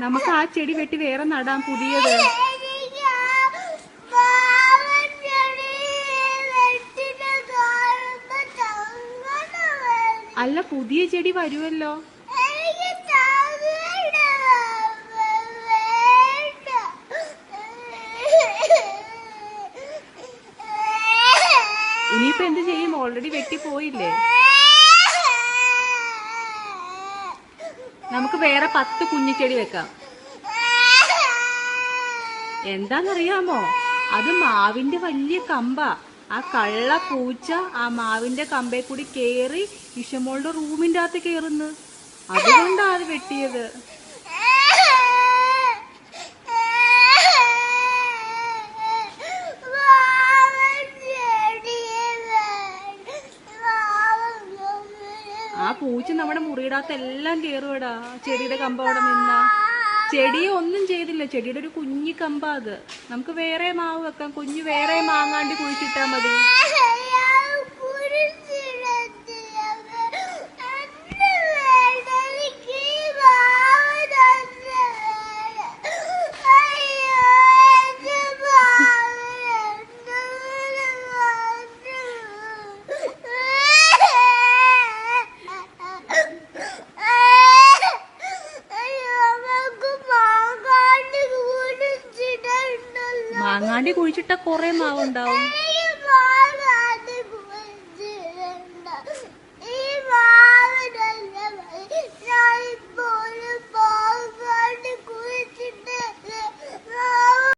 നമുക്ക് ആ ചെടി വെട്ടി വേറെ നടാം പുതിയത്. അല്ല പുതിയ ചെടി വരുമല്ലോ. ഇനിയിപ്പോ എന്ത് ചെയ്യും ഓൾറെഡി വെട്ടി പോയില്ലേ നമുക്ക് വേറെ പത്ത് കുഞ്ഞിച്ചെടി വെക്കാം. എന്താന്നറിയാമോ? അത് മാവിന്റെ വലിയ കമ്പ. ആ കള്ള പൂച്ച ആ മാവിന്റെ കമ്പേ കൂടി കേറി ഇഷമോളുടെ റൂമിന്റെ അകത്ത് കേറുന്നു. അതുകൊണ്ടാണ് അത് വെട്ടിയത് പാവൻ ചെടിയെ വേണ്ട. പാവൻ ചെടിയെ ആ പൂച്ച നമ്മുടെ മുറിയിടാത്ത എല്ലാം കേറുവടാ. ചെടിയുടെ കമ്പ അവിടെ നിന്ന. ചെടിയെ ഒന്നും ചെയ്തില്ല. ചെടിയുടെ ഒരു കുഞ്ഞി കമ്പ അത്. നമുക്ക് വേറെ മാവ് വെക്കാം. കുഞ്ഞു വേറെ മാങ്ങാണ്ടി കുഴിച്ചിട്ടാ മതി. മാങ്ങാണ്ടി കുഴിച്ചിട്ട കൊറേ മാവുണ്ടാവും.